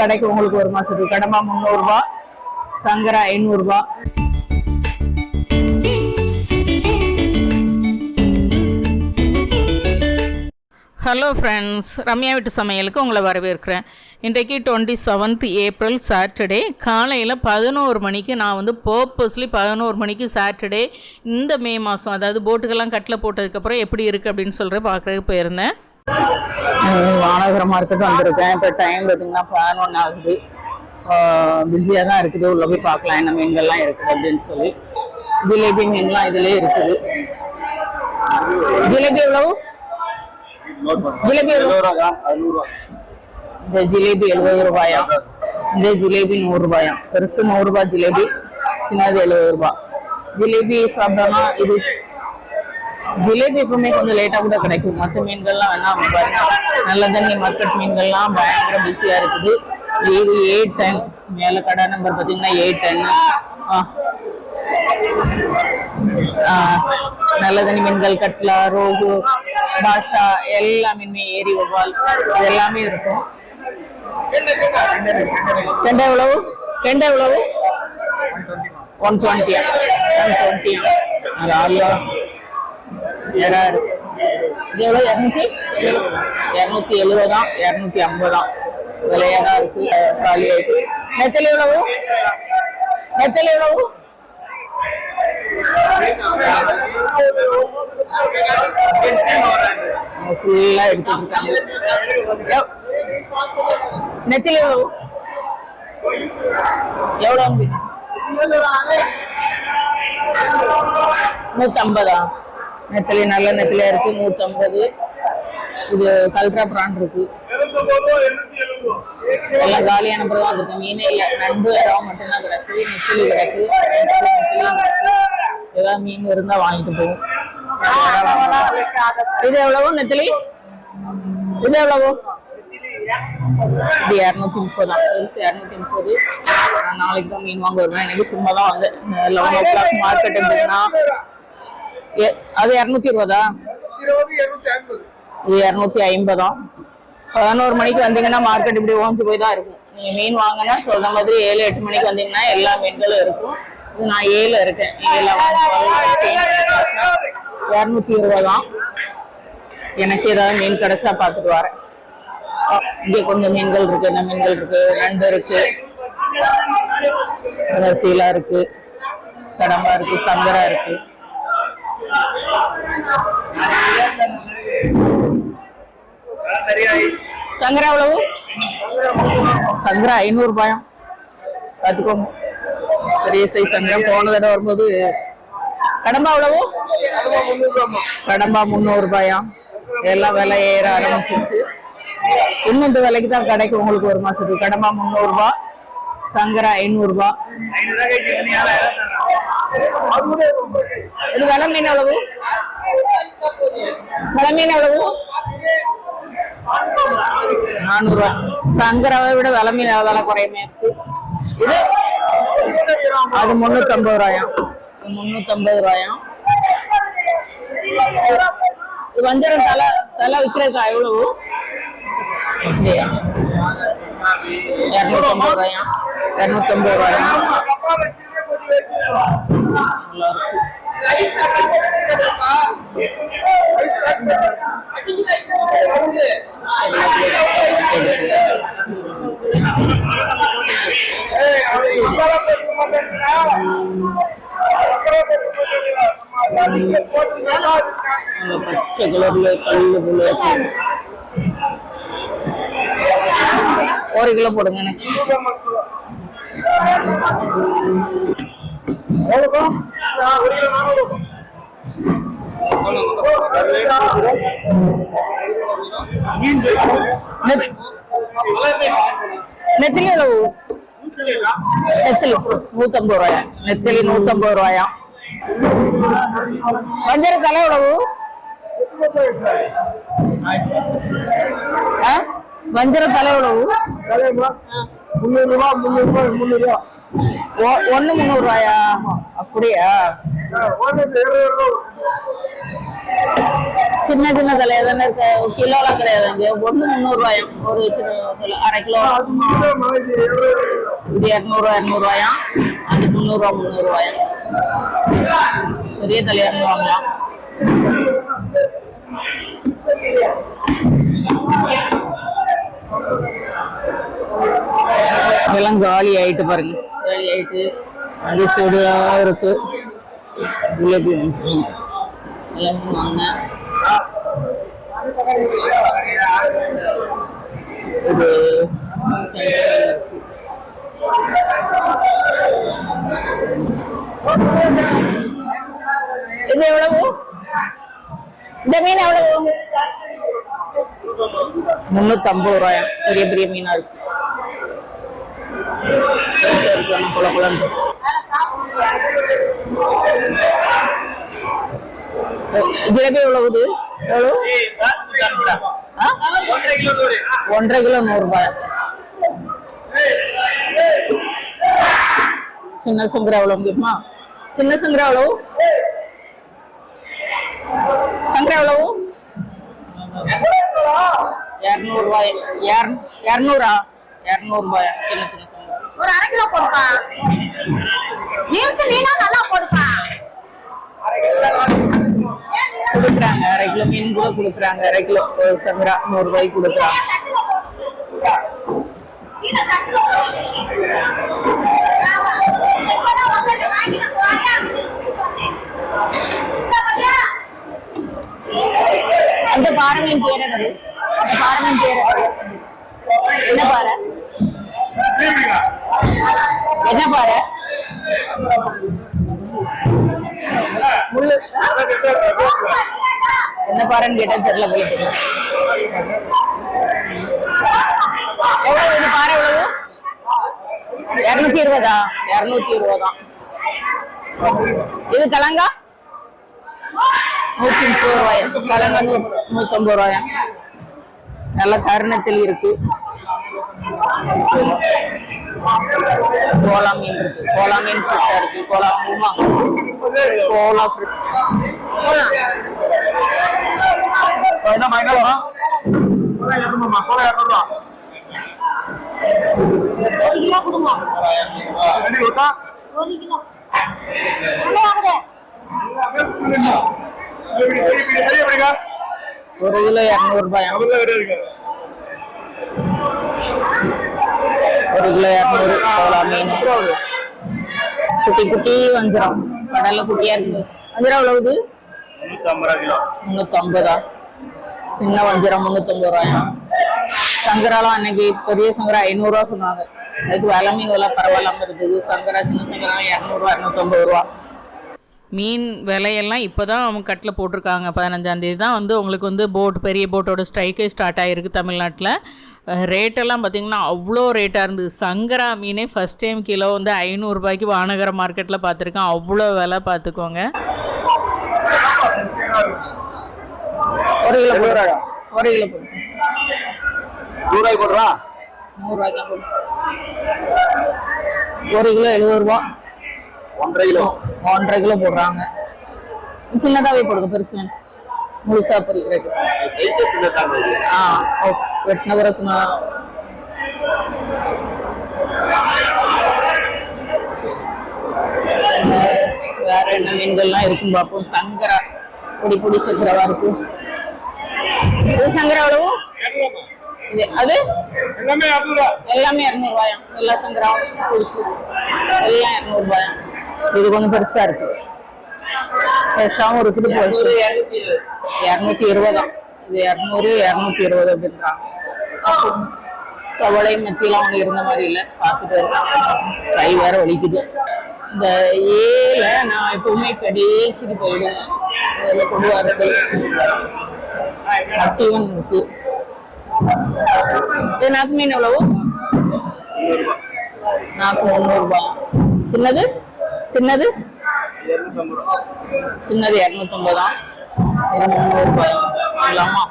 கிடைக்கும் உங்களுக்கு ஒரு மாசத்துக்கு கடம்பா முந்நூறுபா சங்கரா ஐநூறுபா. ஹலோ ஃப்ரெண்ட்ஸ் ரம்யா வீட்டு சமையலுக்கு உங்களை வரவேற்கிறேன். இன்றைக்கு டுவெண்ட்டி செவன்த் ஏப்ரல் சாட்டர்டே காலையில் பதினோரு மணிக்கு நான் வந்து பர்பஸ்லி பதினோரு மணிக்கு சாட்டர்டே இந்த மே மாதம் அதாவது போட்டுக்கெல்லாம் கட்டில் போட்டதுக்கப்புறம் எப்படி இருக்குது அப்படின்னு சொல்கிற பார்க்குறதுக்கு போயிருந்தேன். வானகர மார்க்கெட் வந்திருக்கேன். இப்போ டைம் பார்த்தீங்கன்னா பதினொன்று ஆகுது. பிஸியாக தான் இருக்குது. உள்ளே போய் பார்க்கலாம். என்ன மீன்கள்லாம் இருக்குது அப்படின்னு சொல்லி. ஜிலேபி மீன்லாம் இதுலேயே இருக்குது. ஜிலேபி எவ்வளவு? ஜிலேபி இந்த ஜிலேபி எழுபது ரூபாயா? இந்த ஜிலேபி நூறு ரூபாயா? பெருசு நூறு ரூபாய் ஜிலேபி சின்னது எழுபது ரூபாய். ஜிலேபி சாப்பிட்டோம்னா இது ஜிலேபி எப்பவுமே கொஞ்சம் லேட்டா கூட கிடைக்கும். மற்ற மீன்கள்லாம் வேணாம் பாருங்க. நல்ல தண்ணி மார்க்கெட் மீன்கள்லாம் பயங்கர பிஸியா இருக்குது. ஏழு ஏ டென் மேல கடை நம்பர் பாத்தீங்கன்னா ஏ டென் நல்ல தண்ணி மீன்கள் கட்லா ரோகு பாஷா எல்லா மீனுமே ஏரி ஒவ்வால் எல்லாமே இருக்கும். கெண்டை எவ்வளவு? கெண்டை எவ்வளவு? ஒன் டுவெண்ட்டியா ஒன் டுவெண்ட்டியா அது ஆறியா எடா இருக்கு இது எவ்வளோ இரநூத்தி இரநூத்தி எழுபதாம் இரநூத்தி ஐம்பதாம் விலையா தான் இருக்கு காலி ஆயிட்டு நெத்தல் எவ்வளவு நெத்தல் எவ்வளவு ஃபுல்லா எடுத்துட்டு இருக்காங்க எவ்- நெத்திலி எவ்வளவு எவ்வளோ நூத்தம்பதா நெத்திலி நல்ல நெத்திலியா இருக்கு நூத்தம்பது இது கல்ரா பிரான் இருக்கு. எல்லாம் காலியான பிறகு வந்துருக்கு மீனே இல்லை. நண்டு இடம் மட்டும்தான் கிடக்கு. நெத்திலி கிடக்கு. ஏதாவது மீன் இருந்தா வாங்கிட்டு போவோம் இது எவ்வளவு நெத்திலி? இது எவ்வளவு? இது இரநூத்தி முப்பது தான். இரநூத்தி முப்பது. நாளைக்கு தான் மீன் வாங்க வருவேன். எனக்கு சும்மா தான் வந்து லெவன் ஓ கிளாக் மார்க்கெட் இருந்ததுன்னா அது இரநூத்தி இருபதா? இது இரநூத்தி ஐம்பதா? பதினோரு மணிக்கு வந்தீங்கன்னா மார்க்கெட் இப்படி ஓஞ்சு போய் தான் இருக்கும். நீங்க மீன் வாங்கினா சொல்ற மாதிரி ஏழு எட்டு மணிக்கு வந்தீங்கன்னா எல்லா மீன்களும் இருக்கும். இது நான் ஏழு இருக்கேன். ஏழு இரநூத்தி இருபதா? எனக்கு ஏதாவது மீன் கிடைச்சா பார்த்துட்டு வரேன். இங்கே இங்க கொஞ்சம் மீன்கள் இருக்கு. என்ன மீன்கள் இருக்கு? நண்டு இருக்கு. இந்த சீலா இருக்கு. கடம்பா இருக்கு. சங்கரா இருக்கு. சங்கரா எவ்வளவு? சங்கரா ஐநூறு ரூபாயம் பார்த்துக்கோங்க. பெரிய சைஸ் சங்கரா. போன தடவை வரும்போது கடம்பா எவ்வளவு? கடம்பா முந்நூறு ரூபாயாம் எல்லாம் விலை ஏற ஆரம்பிச்சிருச்சு. இன்னும் இந்த விலைக்கு தான் கிடைக்கும் உங்களுக்கு ஒரு மாசத்துக்கு. கடம்பா முந்நூறு ரூபாய் சங்கரா ஐநூறு இது விலை மீன் எவ்வளவு? விலை மீன் எவ்வளவு? நானூறு ரூபாய் சங்கராவை விட விலை மீன் விலை குறையுமே. இருக்கு இது? அது முன்னூத்தம்பது ரூபாயும் முன்னூத்தம்பது ரூபாயும் வஞ்சரம் தலை தலை விற்கிறதுக்கா எவ்வளவு? அப்படியா? இரநூத்தம்பது ரூபாயாம் இரநூத்தம்பது ரூபாயாம் நல்லா இருக்கு நல்ல பச்சை கலர்ல கல்லு ஒரு கிலோ போடுங்கண்ணே நெத்திலி நெத்திலி நூத்தம்பது ரூபாயா? நெத்திலி நூத்தம்பது ரூபாயா? வஞ்சர தலை எவ்வளவு? ஆ? வஞ்சர தலை எவ்வளவு முந்நூறு ரூபா முந்நூறு ரூபாய் முந்நூறு ரூபா. ஒ- ஒண்ணு முந்நூறு ரூபாயா? அப்படியா? சின்ன சின்ன தலையா தானே இருக்கு? கிலோலாம் கிடையாது இங்க ஒன்று முந்நூறுவாயம் ஒரு அரை கிலோ. இது இரநூறுவா இரநூறுவாயம் அது முந்நூறுவா முந்நூறுவாயம் பெரிய தலையா இருந்து வாங்கலாம். இதெல்லாம் காலி ஆயிட்டு பாருங்க. காலி ஆயிட்டு. அது சுடுதா இருக்கு. ஜிலேபி இது எவ்வளவு? இந்த மீன் எவ்வளவு? முன்னூத்தி ஐம்பது ரூபாயா. பெரிய பெரிய மீனா இருக்கு. குள ஜிலேபி எவ்வளவு ஒன்றரை கிலோ நூறு ரூபாய் சின்ன சங்கரா எவ்வளவு முடியுமா? சின்ன சங்கரா எவ்வளவு? சங்கரா எவ்வளவு? இரநூறு ரூபாய் இரநூறா? இரநூறு ரூபாய் சின்ன சின்ன ஒரு அரை கிலோ போடுப்பா. நீருக்கு நீனா நல்லா போடுப்பா. கொடுக்குறாங்க அரை கிலோ மீன் கூட கொடுக்குறாங்க அரை கிலோ. சங்கரா நூறு ரூபாய்க்கு கொடுக்குறாங்க அந்த பாறை மீன் பேர் என்னது? அந்த பேர்? என்ன பாறை என்ன பாறை என்ன பாருன்னு கேட்டா தெரியல போயிட்டு எவ்வளவு இந்த பாறை எவ்வளவு இருநூத்தி இருபதா இருநூத்தி இருபதா இது கலங்கா நூத்தி முப்பது ரூபாயா கலங்கா நூத்தி நூத்தம்பது ரூபாயா நல்ல கருணத்தில் இருக்கு கோலா மீன் இருக்கு கோலா மீன் ஃப்ரெஷ்ஷா இருக்கு கோலா மூமா கோலா ஃப்ரெஷ் கோலா என்னம்மா, என்னம்மா? ரெண்டு கொடுத்தா? ஒரு கிலோ ஒரு கிலோ இரநூறு ரூபாயா. அவர்தான் கிடையாதுங்க. ஒரு கிலோ இரநூறு கோலா மீன். குட்டி குட்டி வஞ்சிரம். கடல்ல குட்டியா இருக்கு. வஞ்சிரம் எவ்வளவுது ஐம்பதா சின்ன வஞ்சிரம் முன்னூத்தி ஐம்பது ரூபாயா? சங்கராலாம் அன்னைக்கு பெரிய சங்கரா ஐநூறு ரூபா சொன்னாங்க. அதுக்கு விலை மீன் விலை பரவாயில்லாம இருந்தது. சங்கரா சின்ன சங்கரா இரநூறுவா இரநூத்தம்பது ரூபா. மீன் விலையெல்லாம் இப்போ தான் அவங்க கட்டில் போட்டிருக்காங்க. பதினஞ்சாந்தேதி தான் வந்து உங்களுக்கு வந்து போட் பெரிய போட்டோட ஸ்ட்ரைக்கே ஸ்டார்ட் ஆகிருக்கு தமிழ்நாட்டில். ரேட்டெல்லாம் பார்த்தீங்கன்னா அவ்வளோ ரேட்டாக இருந்தது. சங்கரா மீனே ஃபஸ்ட் டைம் கிலோ வந்து ஐநூறுரூபாய்க்கு வானகர மார்க்கெட்டில் பார்த்துருக்கேன் அவ்வளோ விலை பார்த்துக்கோங்க ஒரு கிலோ ஒரு கிலோ போடுறா? நூறுரூவாய்க்கு ஒரு கிலோ எழுபது ரூபா. ஒன்றரை கிலோ. ஒன்றரை கிலோ போடுறாங்க. சின்னதாவே போடுங்க பெருசு. முழுசா இது. ஆ ஓகே வெட்டின பிறகு வேற என்ன மீன்கள்லாம் இருக்கும் பார்ப்போம். சங்கரா பொடி பொடி சங்கரவா இருக்கு இது சங்கரா எவ்வளவு? இது அது? எல்லாமே இரநூறுவா. எல்லாமே இரநூறுவாயம் எல்லா சங்கராவும். எல்லாம் இரநூறுபாயம் இது கொஞ்சம் பெருசா இருக்கு. ஃப்ரெஷ்ஷாகவும் இருக்குது இரநூத்தி இருபதாம் இது இரநூறு இரநூத்தி இருபது அப்படின்றாங்க. கவலை மத்தியெல்லாம் ஒன்று இருந்த மாதிரி இல்லை. பார்த்துட்டு இருக்கேன். கை வேற வலிக்குது. இந்த ஏல நான் எப்பவுமே கடைசிக்கு போயிடுவேன். இதில் கொடுவா இருக்கு மத்தியம் இருக்கு. இது நாக்கு மீன் எவ்வளவு? நாக்கு முந்நூறு ரூபாய் சின்னது? சின்னது இருநூத்தம்பது? இல்லாமா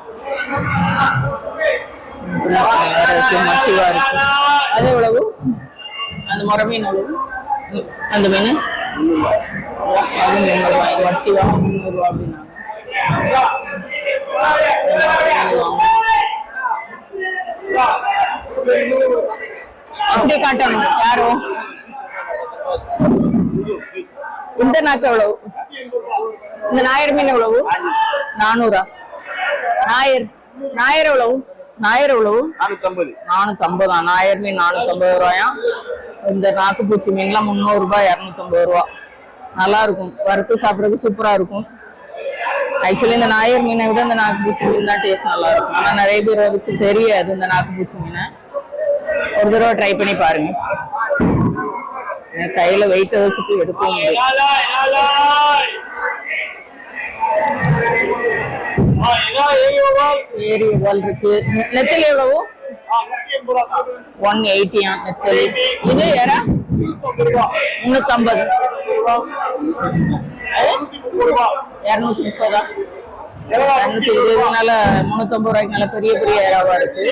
இருக்கு மத்திவா இருக்கு. அது எவ்வளவு? அந்த முறை மீன் எவ்வளவு? அந்த மீன்? அது முந்நூறுரூவா வட்டி வாங்க முந்நூறுரூவா அப்படின்னாங்க அப்படி காட்டணும் யாரும் இந்த நாக்கு எவ்வளவு? இந்த ஞாயிறு மீன் எவ்வளவு? நானூறா. ஞாயிறு ஞாயிறு எவ்வளவு? ஞாயிறு எவ்வளவு? நானூத்தி ஐம்பதா ஞாயிறு மீன் நானூத்தி ஐம்பது ரூபாயா? இந்த நாக்குப்பூச்சி மீன்லாம் முந்நூறு ரூபாய் இரநூத்தம்பது ரூபா. நல்லா இருக்கும். வறுத்து சாப்பிட்றதுக்கு சூப்பரா இருக்கும். ஆக்சுவலி இந்த ஞாயிறு மீனை விட இந்த நாக்குப்பூச்சி மீன் தான் டேஸ்ட் நல்லா இருக்கும். ஆனா நிறைய பேர் அதுக்கு தெரியாது இந்த நாக்குப்பூச்சி மீனை. ஒரு தடவை ட்ரை பண்ணி பாருங்க. கையில வெயிட்ட வச்சுட்டு எடுக்கவும் முடியும் ஏரி இருக்கு. நெத்தல் எவ்வளவு? ஒன் எயிட்டியா நெத்தல். இது யார? முன்னூத்தி ஐம்பது. இரநூத்தி முப்பதா? இரநூத்தி இருபதுனால முன்னூத்தி ஐம்பது ரூபாய்க்கு நல்ல பெரிய பெரிய இறாவா இருக்கு.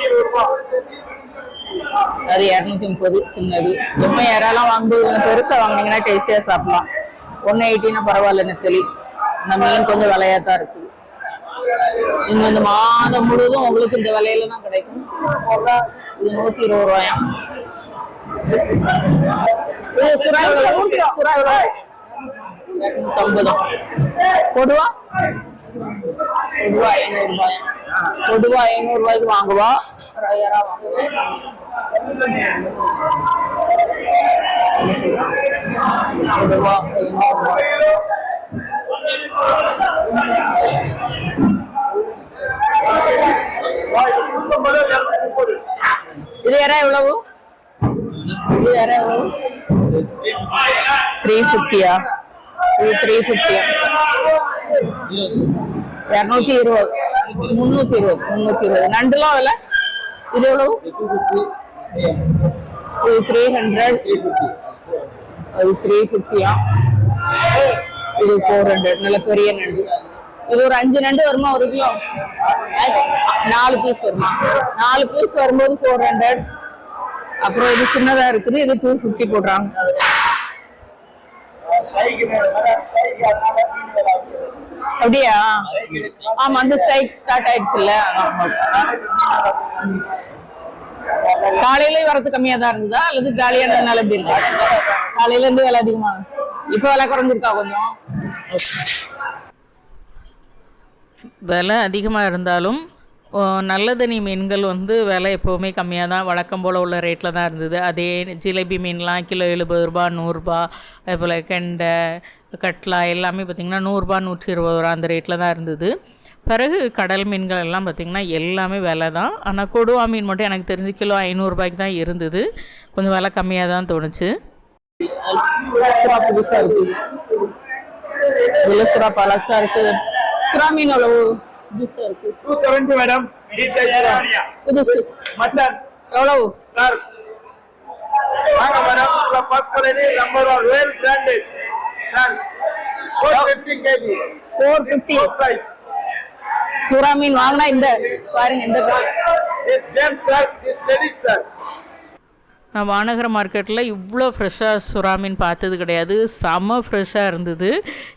அது இரநூத்தி முப்பது சின்னது. எப்போ யாராலாம் வாங்கும்போது பெருசா வாங்கினீங்கன்னா டேஸ்டியா சாப்பிடலாம். ஒன்னு எயிட்டினா பரவாயில்ல நெத்தலி. இந்த மீன் கொஞ்சம் விலையா தான் இருக்கு. இன்னும் இந்த மாதம் முழுவதும் உங்களுக்கு இந்த விலையில தான் கிடைக்கும். இது நூத்தி இருபது ரூபாயாம் இது சுறா சுறா கொடுவா கொடுவா ஐநூறு ரூபாய் கொடுவா ஐநூறு ரூபாய்க்கு வாங்குவா ராயரா வாங்குவா? கொடுவா ஐநூறு ரூபாய் இது யாரா எவ்வளவு? இது யாரா எவ்வளவு த்ரீ ஃபிஃப்டியா இது த்ரீ ஃபிஃப்டியா இரநூத்தி இருபது. முன்னூத்தி இருபது முன்னூத்தி இருபது. நண்டுலாம் வில இது எவ்வளவு? இது த்ரீ ஹண்ட்ரட் அது த்ரீ ஃபிஃப்டியா இது ஃபோர் ஹண்ட்ரட் நல்ல பெரிய நண்டு. இது ஒரு அஞ்சு நண்டு வருமா ஒரு கிலோ? நாலு பீஸ் வருமா? நாலு பீஸ் வரும்போது ஃபோர் ஹண்ட்ரட் அப்புறம் இது சின்னதா இருக்குது இது டூ ஃபிஃப்டி போடுறாங்க. அப்படியா? ஆமா அந்த ஸ்ட்ரைக் ஸ்டார்ட் ஆயிடுச்சுல்ல. காலையில வரது கம்மியா தான் இருந்ததா? அல்லது காலியானதுனால எப்படி இருக்கு? காலையில இருந்து விலை அதிகமா இப்ப விலை குறைஞ்சிருக்கா கொஞ்சம்? விலை அதிகமாக இருந்தாலும் நல்லதனி நல்ல மீன்கள் வந்து விலை எப்போவுமே கம்மியாக தான் வழக்கம் போல் உள்ள ரேட்டில் தான் இருந்தது. அதே ஜிலேபி மீன்லாம் கிலோ எழுபது ரூபா நூறுரூபா அதே போல் கெண்டை கட்லா எல்லாமே பார்த்திங்கன்னா நூறுரூபா நூற்றி இருபது ரூபா அந்த ரேட்டில் தான் இருந்தது. பிறகு கடல் மீன்கள் எல்லாம் பார்த்திங்கன்னா எல்லாமே விலை தான். ஆனால் கொடுவா மீன் மட்டும் எனக்கு தெரிஞ்சு கிலோ ஐநூறுரூபாய்க்கு தான் இருந்தது. கொஞ்சம் விலை கம்மியாக தான் தோணுச்சு. புதுசாக இருக்குது சுறா பழசாக இருக்குது சுறா மீன் எவ்வளவு? சார் சுறா மீன் வாங்கினா இந்த பாருங்க இந்த this gem sir this ladies sir நான் வானகர மார்க்கெட்டில் இவ்வளோ ஃப்ரெஷ்ஷாக சுறா மீன் பார்த்தது கிடையாது. செம்ம ஃப்ரெஷ்ஷாக இருந்தது.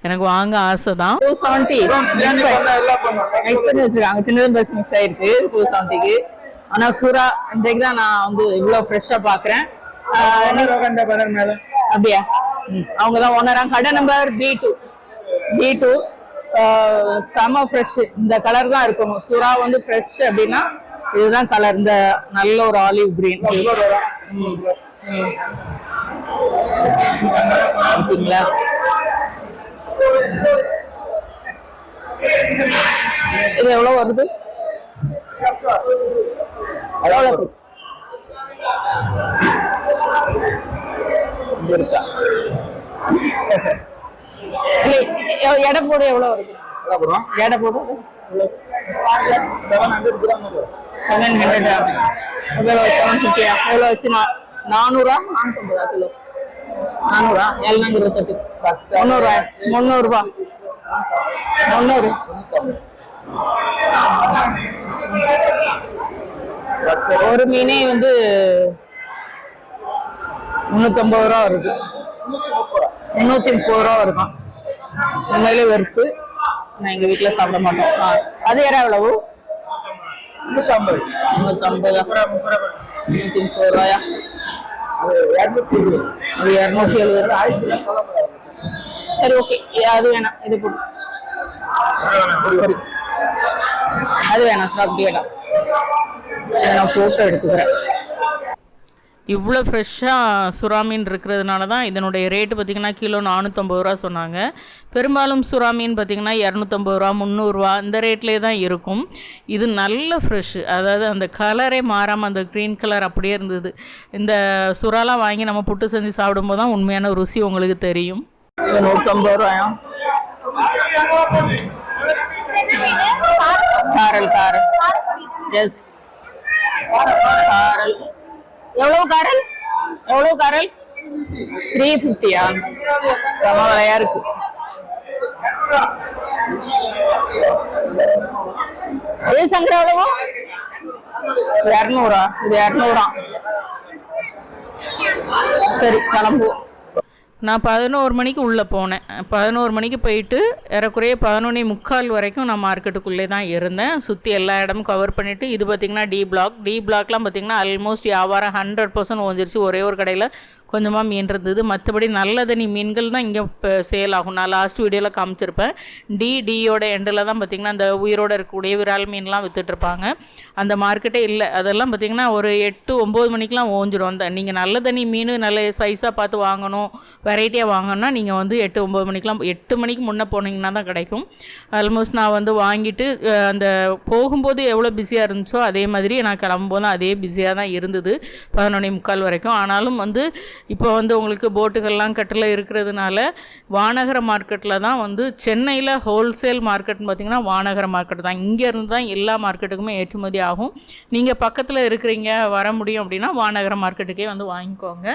எனக்கு வாங்க ஆசை தான் டூ செவன்ட்டி மிக்ஸ் பண்ணி வச்சுருக்காங்க. சின்னதும் பஸ் மிக்ஸ் ஆயிருக்கு. டூ செவன்ட்டிக்கு ஆனால் சுறா இன்றைக்கு தான் நான் வந்து இவ்வளோ ஃப்ரெஷ்ஷாக பார்க்குறேன் அப்படியா? ம். அவங்க தான் ஓனராங்க கடை number B two B two செம ஃப்ரெஷ் இந்த கலர் தான் இருக்கணும். சுறா வந்து ஃப்ரெஷ் அப்படின்னா இதுதான் கலர் இந்த நல்ல ஒரு ஆலிவ் கிரீன் பார்த்தீங்களா இது எவ்வளோ வருது? இருக்கா. எடை போடு எவ்வளோ வருது? எடை போடு. செவன் ஹண்ட்ரட் செவன் ஹண்ட்ரடா எவ்வளோ செவன் ஃபிஃப்டியா எவ்வளோ வச்சு நா நானூறா? நானூற்றம்பதா கிலோ. நானூறா? எழுநூத்தி இருபத்தெட்டு முந்நூறுவா முந்நூறுபா முந்நூறு ஒரு மீனே வந்து முந்நூற்றம்பது ரூபா வருது. முந்நூற்றி முப்பது ரூபா இருக்கும் உண்மையிலே வெறுத்து நான் எங்கள் வீட்டில் சாப்பிட மாட்டோம். அது யாரா எவ்வளவு நூற்றம்பது முந்நூற்றம்பது முந்நூற்றி முப்பது. ரூபாயா? ஒரு இரநூத்தி எழுபது. சரி ஓகே. அது வேணாம். இது போட்டு அது வேணாம். சாப்பிட்டு வேணாம். நான் ஃபோட்டோ எடுத்துக்கிறேன். இவ்வளோ ஃப்ரெஷ்ஷாக சுறா மீன் இருக்கிறதுனால தான் இதனுடைய ரேட்டு பார்த்திங்கன்னா கிலோ நானூற்றம்பது ரூபா சொன்னாங்க. பெரும்பாலும் சுறா மீன் பார்த்திங்கன்னா இரநூத்தம்பது ரூபா முந்நூறுரூவா இந்த ரேட்லேயே தான் இருக்கும். இது நல்ல ஃப்ரெஷ்ஷு அதாவது அந்த கலரே மாறாமல் அந்த க்ரீன் கலர் அப்படியே இருந்தது. இந்த சுறாலாம் வாங்கி நம்ம புட்டு செஞ்சு சாப்பிடும்போது தான் உண்மையான ருசி உங்களுக்கு தெரியும். நூற்றம்பது ரூபாயா? காரல் காரல். எஸ் காரல். எவ்வளவு காரல்? எவ்வளவு காரல்? த்ரீ ஃபிஃப்டியா சம விலையா இருக்கு. இது சங்கர எவ்வளவு? இரநூறா. இது இரநூறா. சரி கிளம்புவோம். நான் பதினோரு மணிக்கு உள்ளே போனேன். பதினோரு மணிக்கு போயிட்டு ஏறக்குறைய பதினொன்னே முக்கால் வரைக்கும் நான் மார்க்கெட்டுக்குள்ளே தான் இருந்தேன். சுற்றி எல்லா இடமும் கவர் பண்ணிவிட்டு இது பார்த்திங்கன்னா டி பிளாக் டி பிளாக்லாம் பார்த்திங்கன்னா ஆல்மோஸ்ட் வியாபாரம் ஹண்ட்ரட் பர்சன்ட் ஓஞ்சிருச்சு. ஒரே ஒரு கடையில் கொஞ்சமாக மீன் இருந்தது. மற்றபடி நல்ல தண்ணி மீன்கள் தான் இங்கே சேல் ஆகும். நான் லாஸ்ட் வீடியோவில் காமிச்சிருப்பேன். டி டியோட எண்டில் தான் பார்த்திங்கன்னா அந்த உயிரோடு இருக்கக்கூடிய விரால் மீன்லாம் விற்றுட்ருப்பாங்க அந்த மார்க்கெட்டே இல்லை. அதெல்லாம் பார்த்திங்கன்னா ஒரு எட்டு ஒம்பது மணிக்கெலாம் ஓஞ்சிடும் அந்த நீங்கள் நல்ல தண்ணி மீன் நல்ல சைஸாக பார்த்து வாங்கணும் வெரைட்டியாக வாங்கணும்னா நீங்கள் வந்து எட்டு ஒம்பது மணிக்கெலாம் எட்டு மணிக்கு முன்னே போனீங்கன்னா தான் கிடைக்கும். ஆல்மோஸ்ட் நான் வந்து வாங்கிட்டு அந்த போகும்போது எவ்வளோ பிஸியாக இருந்துச்சோ அதே மாதிரி நான் கிளம்பும்போது அதே பிஸியாக தான் இருந்தது. பதினொன்னே முக்கால் வரைக்கும். ஆனாலும் வந்து இப்போ வந்து உங்களுக்கு போட்டுகள்லாம் கட்டில் இருக்கிறதுனால வானகர மார்க்கெட்டில் தான் வந்து சென்னையில் ஹோல்சேல் மார்க்கெட்னு பார்த்தீங்கன்னா வானகர மார்க்கெட் தான். இங்கேருந்து தான் எல்லா மார்க்கெட்டுக்குமே ஏற்றுமதி ஆகும். நீங்கள் பக்கத்தில் இருக்கிறீங்க வர முடியும் அப்படின்னா வானகர மார்க்கெட்டுக்கே வந்து வாங்கிக்கோங்க.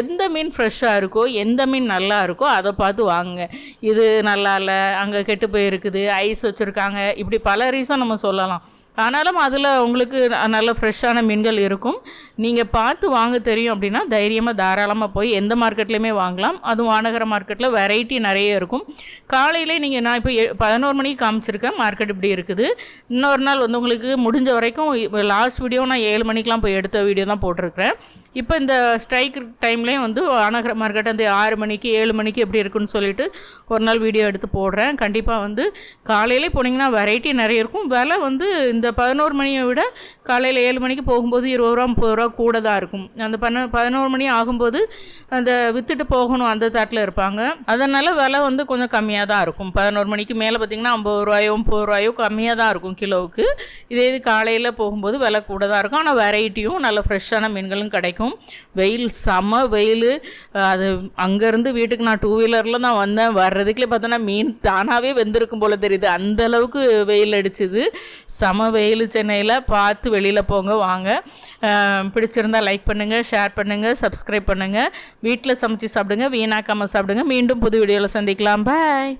எந்த மீன் ஃப்ரெஷ்ஷாக இருக்கோ எந்த மீன் நல்லா இருக்கோ அதை பார்த்து வாங்குங்க. இது நல்லா இல்லை அங்கே கெட்டு போயிருக்குது ஐஸ் வச்சுருக்காங்க. இப்படி பல ரீசன் நம்ம சொல்லலாம். ஆனாலும் அதில் உங்களுக்கு ந- நல்ல ஃப்ரெஷ்ஷான மீன்கள் இருக்கும். நீங்கள் பார்த்து வாங்க தெரியும் அப்படின்னா தைரியமாக தாராளமாக போய் எந்த மார்க்கெட்லேயுமே வாங்கலாம். அதுவும் வானகர மார்க்கெட்டில் வெரைட்டி நிறைய இருக்கும். காலையிலே நீங்கள் நான் இப்போ எ- பதினோரு மணிக்கு காமிச்சிருக்கேன். மார்க்கெட் இப்படி இருக்குது. இன்னொரு நாள் வந்து உங்களுக்கு முடிஞ்ச வரைக்கும் லாஸ்ட் வீடியோ நான் ஏழு மணிக்கெலாம் போய் எடுத்த வீடியோ தான் போட்டிருக்கிறேன். இப்போ இந்த ஸ்ட்ரைக் டைம்லேயும் வந்து வானகர மார்க்கெட் அந்த ஆறு மணிக்கு ஏழு மணிக்கு எப்படி இருக்குன்னு சொல்லிட்டு ஒரு நாள் வீடியோ எடுத்து போடுறேன். கண்டிப்பாக வந்து காலையிலே போனீங்கன்னா வெரைட்டி நிறைய இருக்கும். விலை வந்து இந்த பதினோரு மணியை விட காலையில் ஏழு மணிக்கு போகும்போது இருபது ரூபா முப்பது ரூபா கூட தான் இருக்கும். அந்த பன்ன பதினோரு மணி ஆகும்போது அந்த விற்றுட்டு போகணும் அந்த தாட்டில் இருப்பாங்க. அதனால் விலை வந்து கொஞ்சம் கம்மியாக தான் இருக்கும். பதினோரு மணிக்கு மேலே பார்த்திங்கன்னா ஐம்பது ரூபாயோ முப்பது ரூபாயோ கம்மியாக தான் இருக்கும் கிலோவுக்கு. இதே இது காலையில் போகும்போது விலை கூட தான் இருக்கும். ஆனால் வெரைட்டியும் நல்ல ஃப்ரெஷ்ஷான மீன்களும் கிடைக்கும். வெயில் செம வெயில். அது அங்கேருந்து வீட்டுக்கு நான் டூ வீலரில் தான் வந்தேன். வர்றதுக்குள்ளே பார்த்தோன்னா மீன் தானாகவே வெந்திருக்கும் போல் தெரியுது. அந்த அளவுக்கு வெயில் அடிச்சுது. செம வெயில் சென்னையில். பார்த்து வெளியில் போங்க வாங்க. பிடிச்சிருந்தால் பிடிச்சிருந்தா லைக் பண்ணுங்கள் ஷேர் பண்ணுங்கள் சப்ஸ்கிரைப் பண்ணுங்கள் வீட்டில் சமைச்சு சாப்பிடுங்க வீணாக்காமல் சாப்பிடுங்க. மீண்டும் புது வீடியோவில் சந்திக்கலாம். பாய்